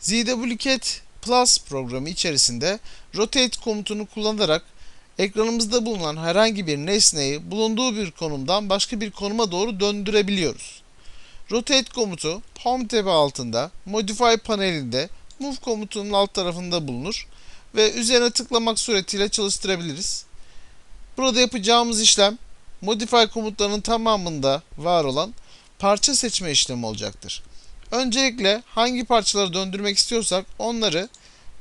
ZWCat Plus programı içerisinde rotate komutunu kullanarak ekranımızda bulunan herhangi bir nesneyi bulunduğu bir konumdan başka bir konuma doğru döndürebiliyoruz. Rotate komutu Home tab altında Modify panelinde Move komutunun alt tarafında bulunur ve üzerine tıklamak suretiyle çalıştırabiliriz. Burada yapacağımız işlem Modify komutlarının tamamında var olan parça seçme işlemi olacaktır. Öncelikle hangi parçaları döndürmek istiyorsak onları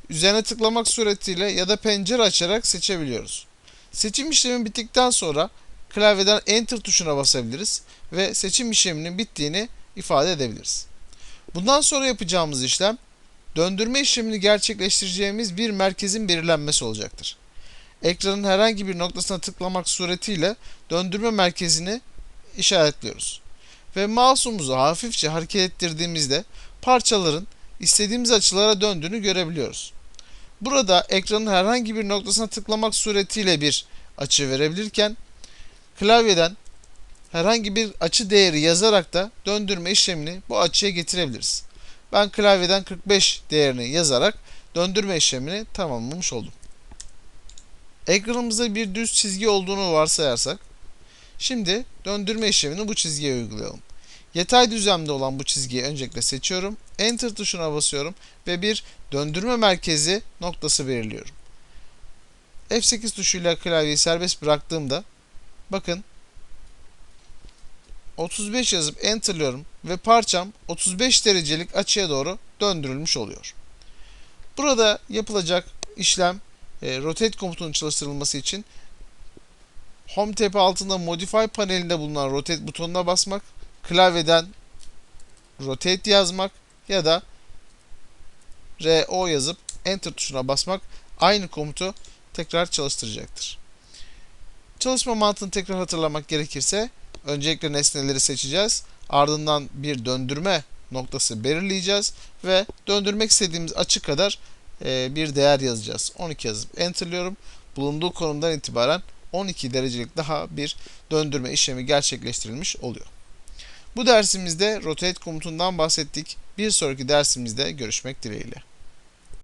üzerine tıklamak suretiyle ya da pencere açarak seçebiliyoruz. Seçim işlemi bittikten sonra klavyeden Enter tuşuna basabiliriz ve seçim işleminin bittiğini ifade edebiliriz. Bundan sonra yapacağımız işlem döndürme işlemini gerçekleştireceğimiz bir merkezin belirlenmesi olacaktır. Ekranın herhangi bir noktasına tıklamak suretiyle döndürme merkezini işaretliyoruz. Ve mouse'umuzu hafifçe hareket ettirdiğimizde parçaların istediğimiz açılara döndüğünü görebiliyoruz. Burada ekranın herhangi bir noktasına tıklamak suretiyle bir açı verebilirken klavyeden herhangi bir açı değeri yazarak da döndürme işlemini bu açıya getirebiliriz. Ben klavyeden 45 değerini yazarak döndürme işlemini tamamlamış oldum. Ekranımızda bir düz çizgi olduğunu varsayarsak şimdi döndürme işlemini bu çizgiye uygulayalım. Yatay düzlemde olan bu çizgiyi öncelikle seçiyorum. Enter tuşuna basıyorum ve bir döndürme merkezi noktası belirliyorum. F8 tuşuyla klavyeyi serbest bıraktığımda bakın 35 yazıp enterlıyorum ve parçam 35 derecelik açıya doğru döndürülmüş oluyor. Burada yapılacak işlem e, rotate komutunun çalıştırılması için Home tab altında Modify panelinde bulunan Rotate butonuna basmak, klavyeden Rotate yazmak ya da RO yazıp Enter tuşuna basmak aynı komutu tekrar çalıştıracaktır. Çalışma mantığını tekrar hatırlamak gerekirse öncelikle nesneleri seçeceğiz. Ardından bir döndürme noktası belirleyeceğiz ve döndürmek istediğimiz açı kadar e, bir değer yazacağız. 12 yazıp enterlıyorum. Bulunduğu konumdan itibaren 12 derecelik daha bir döndürme işlemi gerçekleştirilmiş oluyor. Bu dersimizde rotate komutundan bahsettik. Bir sonraki dersimizde görüşmek dileğiyle.